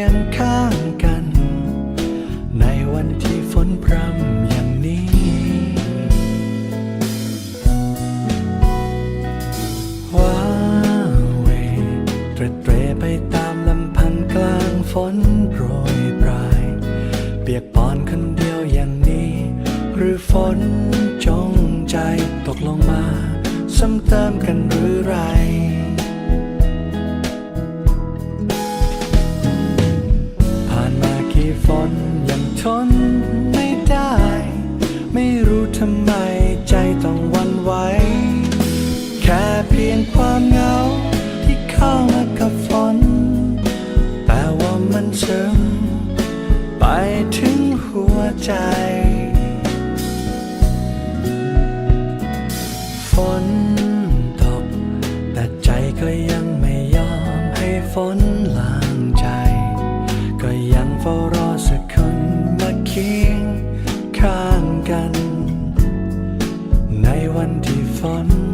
ียงข้างกัน ในวันที่ฝนพรำอย่างนี้ ว้าเวเตรเตรไปตามลำพันกลางฝนโปรยปลาย เปียกปอนคนเดียวอย่างนี้ หรือฝนจงใจตกลงมา ซ้ำเติมกันหรือไร ทนไม่ได้ ไม่รู้ทำไมใจต้องวันไหว แค่เพียงความเหงาที่เข้ามากับฝน แต่ว่ามันซึมไปถึงหัวใจ ฝนตก แต่ใจก็ยังไม่ยอมให้ฝนล้างใจ ก็ยังเฝ้ารอ เคียงข้างกัน ในวันที่ฝน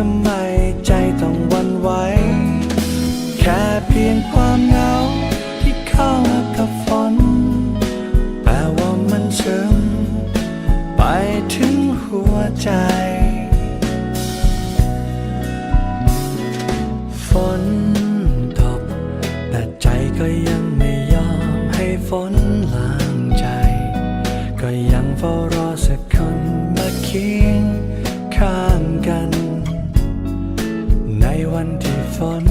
ทำไมใจต้องวันไหว แค่เพียงความเหงาที่เข้ามากับฝนแปลว่ามันซึมไปถึงหัวใจ ฝนตก แต่ใจก็ยังไม่ยอมให้ฝนล้างใจ ก็ยังเฝ้ารอสักคนมาเคียงข้างกัน วันที่ฝน